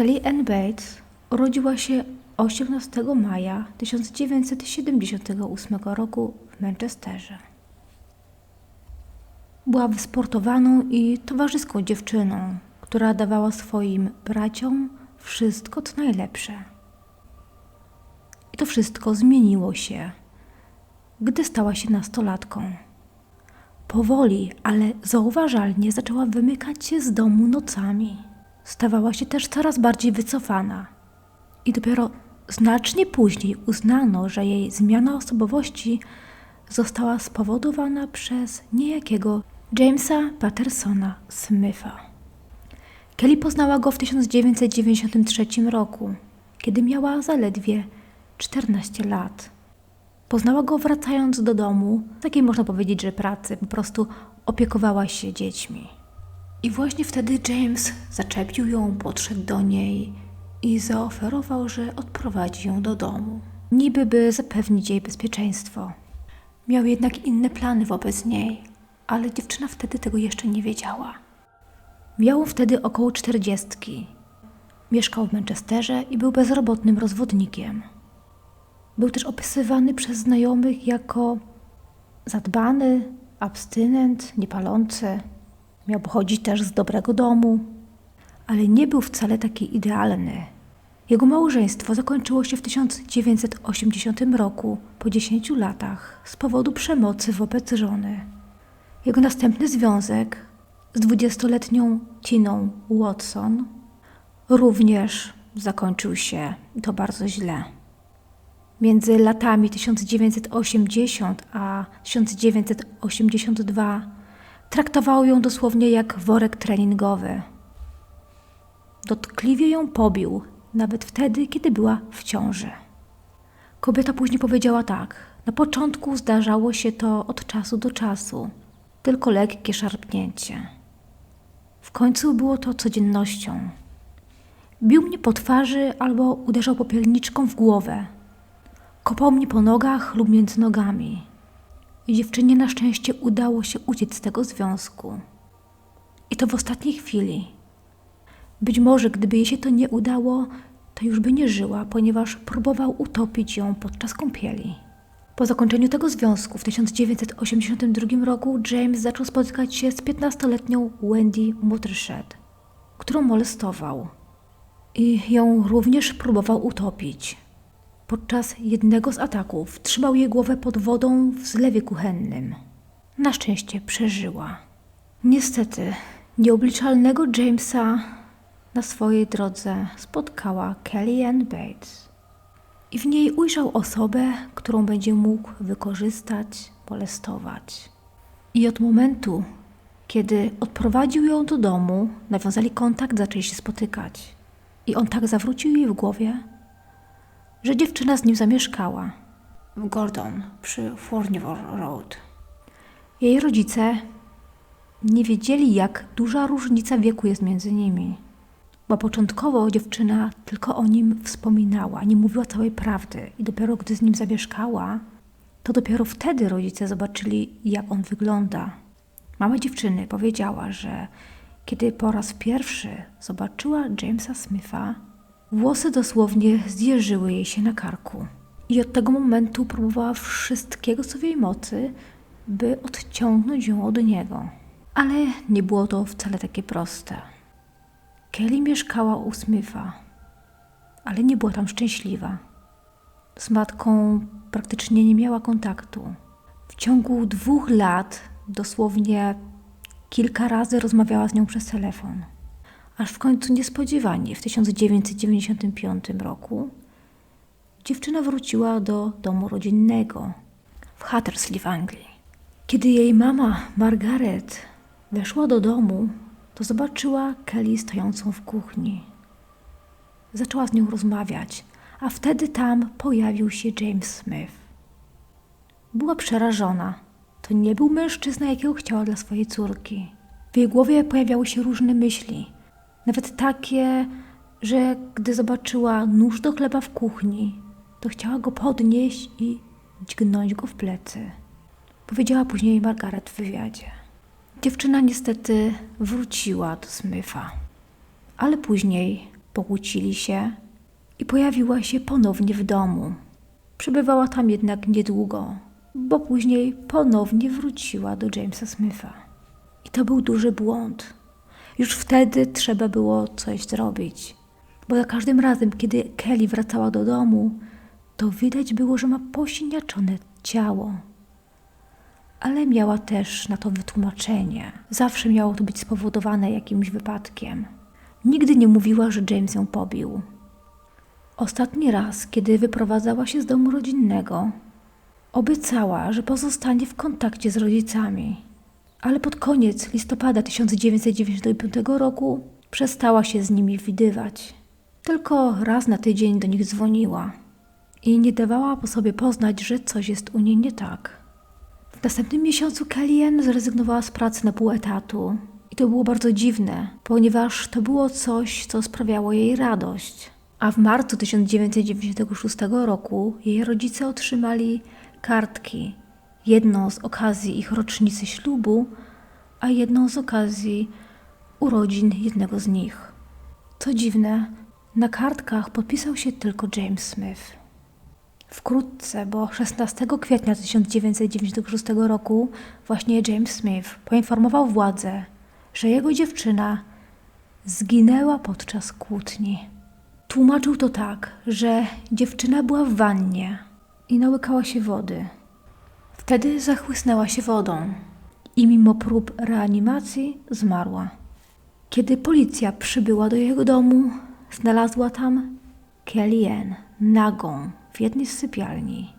Kelly Ann Bates urodziła się 18 maja 1978 roku w Manchesterze. Była wysportowaną i towarzyską dziewczyną, która dawała swoim braciom wszystko co najlepsze. I to wszystko zmieniło się, gdy stała się nastolatką. Powoli, ale zauważalnie zaczęła wymykać się z domu nocami. Stawała się też coraz bardziej wycofana. I dopiero znacznie później uznano, że jej zmiana osobowości została spowodowana przez niejakiego Jamesa Pattersona Smitha. Kelly poznała go w 1993 roku, kiedy miała zaledwie 14 lat. Poznała go wracając do domu, takiej można powiedzieć, że pracy, po prostu opiekowała się dziećmi. I właśnie wtedy James zaczepił ją, podszedł do niej i zaoferował, że odprowadzi ją do domu. Niby by zapewnić jej bezpieczeństwo. Miał jednak inne plany wobec niej, ale dziewczyna wtedy tego jeszcze nie wiedziała. Miał wtedy około czterdziestki. Mieszkał w Manchesterze i był bezrobotnym rozwodnikiem. Był też opisywany przez znajomych jako zadbany, abstynent, niepalący. Miał pochodzić też z dobrego domu, ale nie był wcale taki idealny. Jego małżeństwo zakończyło się w 1980 roku, po 10 latach, z powodu przemocy wobec żony. Jego następny związek z 20-letnią Tiną Watson również zakończył się to bardzo źle. Między latami 1980 a 1982 traktował ją dosłownie jak worek treningowy. Dotkliwie ją pobił, nawet wtedy, kiedy była w ciąży. Kobieta później powiedziała tak: Na początku zdarzało się to od czasu do czasu, tylko lekkie szarpnięcie. W końcu było to codziennością. Bił mnie po twarzy albo uderzał popielniczką w głowę. Kopał mnie po nogach lub między nogami. Dziewczynie na szczęście udało się uciec z tego związku. I to w ostatniej chwili. Być może, gdyby jej się to nie udało, to już by nie żyła, ponieważ próbował utopić ją podczas kąpieli. Po zakończeniu tego związku w 1982 roku James zaczął spotykać się z 15-letnią Wendy Muttershed, którą molestował i ją również próbował utopić. Podczas jednego z ataków trzymał jej głowę pod wodą w zlewie kuchennym. Na szczęście przeżyła. Niestety, nieobliczalnego Jamesa na swojej drodze spotkała Kellyanne Bates i w niej ujrzał osobę, którą będzie mógł wykorzystać, molestować. I od momentu, kiedy odprowadził ją do domu, nawiązali kontakt, zaczęli się spotykać. I on tak zawrócił jej w głowie, że dziewczyna z nim zamieszkała w Gordon przy Furnivore Road. Jej rodzice nie wiedzieli, jak duża różnica wieku jest między nimi, bo początkowo dziewczyna tylko o nim wspominała, nie mówiła całej prawdy i dopiero gdy z nim zamieszkała, to dopiero wtedy rodzice zobaczyli, jak on wygląda. Mama dziewczyny powiedziała, że kiedy po raz pierwszy zobaczyła Jamesa Smitha, Włosy dosłownie zjeżyły jej się na karku. I od tego momentu próbowała wszystkiego, co w jej mocy, by odciągnąć ją od niego. Ale nie było to wcale takie proste. Kelly mieszkała u Smitha, ale nie była tam szczęśliwa. Z matką praktycznie nie miała kontaktu. W ciągu dwóch lat dosłownie kilka razy rozmawiała z nią przez telefon aż w końcu niespodziewanie w 1995 roku dziewczyna wróciła do domu rodzinnego w Hattersley w Anglii. Kiedy jej mama Margaret weszła do domu, to zobaczyła Kelly stojącą w kuchni. Zaczęła z nią rozmawiać, a wtedy tam pojawił się James Smith. Była przerażona. To nie był mężczyzna, jakiego chciała dla swojej córki. W jej głowie pojawiały się różne myśli. Nawet takie, że gdy zobaczyła nóż do chleba w kuchni, to chciała go podnieść i dźgnąć go w plecy. Powiedziała później Margaret w wywiadzie. Dziewczyna niestety wróciła do Smyfa, ale później pokłócili się i pojawiła się ponownie w domu. Przebywała tam jednak niedługo, bo później ponownie wróciła do Jamesa Smitha. I to był duży błąd. Już wtedy trzeba było coś zrobić, bo za każdym razem, kiedy Kelly wracała do domu, to widać było, że ma posiniaczone ciało. Ale miała też na to wytłumaczenie. Zawsze miało to być spowodowane jakimś wypadkiem. Nigdy nie mówiła, że James ją pobił. Ostatni raz, kiedy wyprowadzała się z domu rodzinnego, obiecała, że pozostanie w kontakcie z rodzicami. Ale pod koniec listopada 1995 roku przestała się z nimi widywać. Tylko raz na tydzień do nich dzwoniła i nie dawała po sobie poznać, że coś jest u niej nie tak. W następnym miesiącu Kellyanne zrezygnowała z pracy na pół etatu. I to było bardzo dziwne, ponieważ to było coś, co sprawiało jej radość. A w marcu 1996 roku jej rodzice otrzymali kartki. Jedną z okazji ich rocznicy ślubu, a jedną z okazji urodzin jednego z nich. Co dziwne, na kartkach podpisał się tylko James Smith. Wkrótce, bo 16 kwietnia 1996 roku właśnie James Smith poinformował władze, że jego dziewczyna zginęła podczas kłótni. Tłumaczył to tak, że dziewczyna była w wannie i nałykała się wody. Wtedy zachłysnęła się wodą i mimo prób reanimacji zmarła. Kiedy policja przybyła do jego domu, znalazła tam Kellyanne nagą w jednej z sypialni.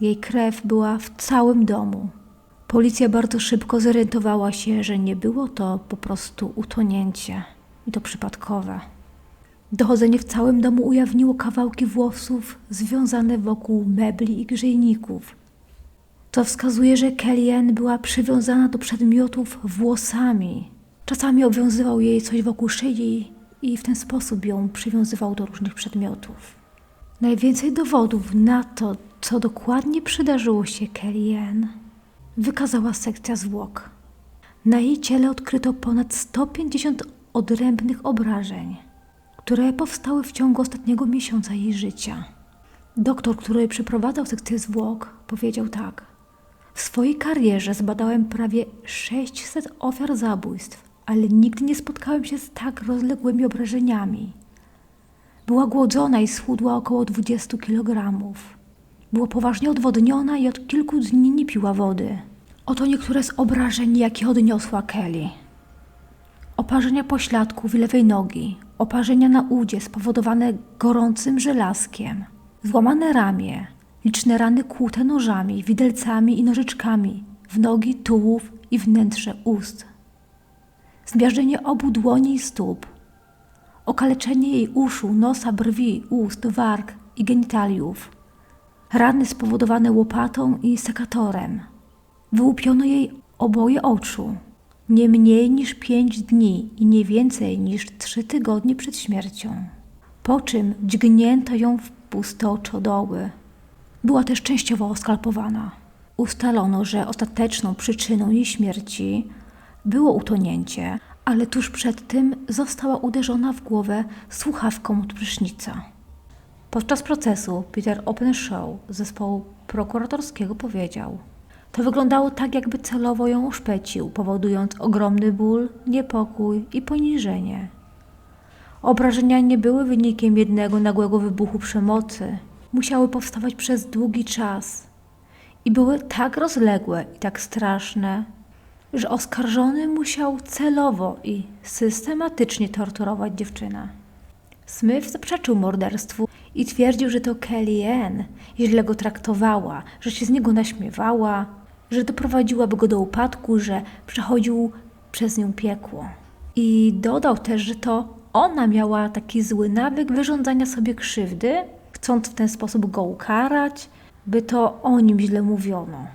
Jej krew była w całym domu. Policja bardzo szybko zorientowała się, że nie było to po prostu utonięcie i to przypadkowe. Dochodzenie w całym domu ujawniło kawałki włosów związane wokół mebli i grzejników. To wskazuje, że Kellyanne była przywiązana do przedmiotów włosami. Czasami obwiązywał jej coś wokół szyi i w ten sposób ją przywiązywał do różnych przedmiotów. Najwięcej dowodów na to, co dokładnie przydarzyło się Kellyanne, wykazała sekcja zwłok. Na jej ciele odkryto ponad 150 odrębnych obrażeń, które powstały w ciągu ostatniego miesiąca jej życia. Doktor, który przeprowadzał sekcję zwłok, powiedział tak. W swojej karierze zbadałem prawie 600 ofiar zabójstw, ale nigdy nie spotkałem się z tak rozległymi obrażeniami. Była głodzona i schudła około 20 kg. Była poważnie odwodniona i od kilku dni nie piła wody. Oto niektóre z obrażeń, jakie odniosła Kelly. Oparzenia pośladków i lewej nogi, oparzenia na udzie spowodowane gorącym żelazkiem, złamane ramię, liczne rany kłute nożami, widelcami i nożyczkami w nogi, tułów i wnętrze ust. Zmiażdżenie obu dłoni i stóp, okaleczenie jej uszu, nosa, brwi, ust, warg i genitaliów, rany spowodowane łopatą i sekatorem. Wyłupiono jej oboje oczu, nie mniej niż pięć dni i nie więcej niż trzy tygodnie przed śmiercią. Po czym dźgnięto ją w puste oczodoły. Była też częściowo oskalpowana. Ustalono, że ostateczną przyczyną jej śmierci było utonięcie, ale tuż przed tym została uderzona w głowę słuchawką od prysznica. Podczas procesu Peter Openshaw z zespołu prokuratorskiego powiedział: To wyglądało tak, jakby celowo ją uszpecił, powodując ogromny ból, niepokój i poniżenie. Obrażenia nie były wynikiem jednego nagłego wybuchu przemocy. Musiały powstawać przez długi czas i były tak rozległe i tak straszne, że oskarżony musiał celowo i systematycznie torturować dziewczynę. Smith zaprzeczył morderstwu i twierdził, że to Kellyanne źle go traktowała, że się z niego naśmiewała, że doprowadziłaby go do upadku, że przechodził przez nią piekło. I dodał też, że to ona miała taki zły nawyk wyrządzania sobie krzywdy, chcąc w ten sposób go ukarać, by to o nim źle mówiono.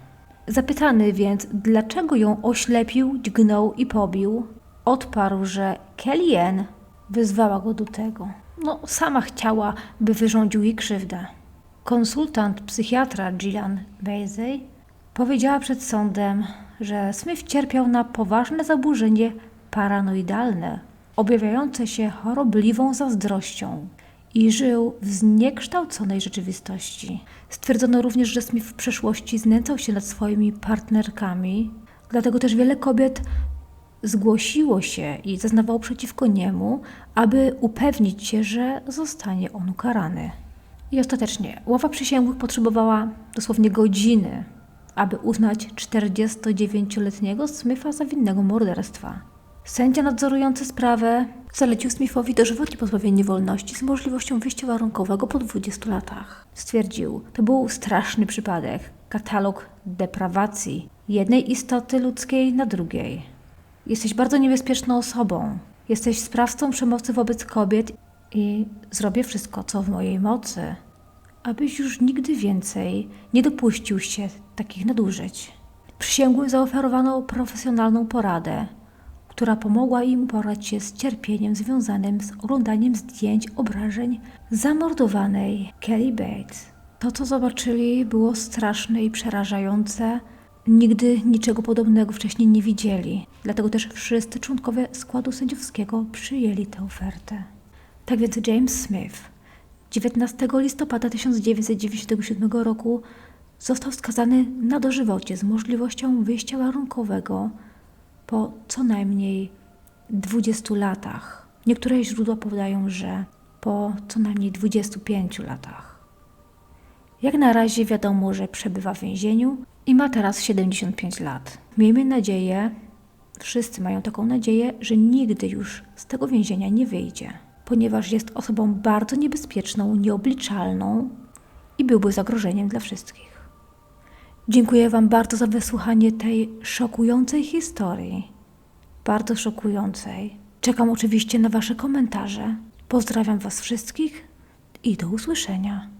Zapytany więc, dlaczego ją oślepił, dźgnął i pobił, odparł, że Kellyanne wyzwała go do tego. No, sama chciała, by wyrządził jej krzywdę. Konsultant psychiatra Gillian Baisey powiedziała przed sądem, że Smith cierpiał na poważne zaburzenie paranoidalne objawiające się chorobliwą zazdrością i żył w zniekształconej rzeczywistości. Stwierdzono również, że Smith w przeszłości znęcał się nad swoimi partnerkami, dlatego też wiele kobiet zgłosiło się i zeznawało przeciwko niemu, aby upewnić się, że zostanie on ukarany. I ostatecznie ława przysięgłych potrzebowała dosłownie godziny, aby uznać 49-letniego Smitha za winnego morderstwa. Sędzia nadzorujący sprawę zalecił Smithowi dożywotnie pozbawienie wolności z możliwością wyjścia warunkowego po 20 latach. Stwierdził, to był straszny przypadek, katalog deprawacji jednej istoty ludzkiej na drugiej. Jesteś bardzo niebezpieczną osobą. Jesteś sprawcą przemocy wobec kobiet i zrobię wszystko, co w mojej mocy, abyś już nigdy więcej nie dopuścił się takich nadużyć. Przysięgłym zaoferowano profesjonalną poradę, która pomogła im uporać się z cierpieniem związanym z oglądaniem zdjęć obrażeń zamordowanej Kelly Bates. To, co zobaczyli, było straszne i przerażające. Nigdy niczego podobnego wcześniej nie widzieli, dlatego też wszyscy członkowie składu sędziowskiego przyjęli tę ofertę. Tak więc James Smith 19 listopada 1997 roku został skazany na dożywocie z możliwością wyjścia warunkowego po co najmniej 20 latach. Niektóre źródła podają, że po co najmniej 25 latach. Jak na razie wiadomo, że przebywa w więzieniu i ma teraz 75 lat. Miejmy nadzieję, wszyscy mają taką nadzieję, że nigdy już z tego więzienia nie wyjdzie, ponieważ jest osobą bardzo niebezpieczną, nieobliczalną i byłby zagrożeniem dla wszystkich. Dziękuję Wam bardzo za wysłuchanie tej szokującej historii. Bardzo szokującej. Czekam oczywiście na Wasze komentarze. Pozdrawiam Was wszystkich i do usłyszenia.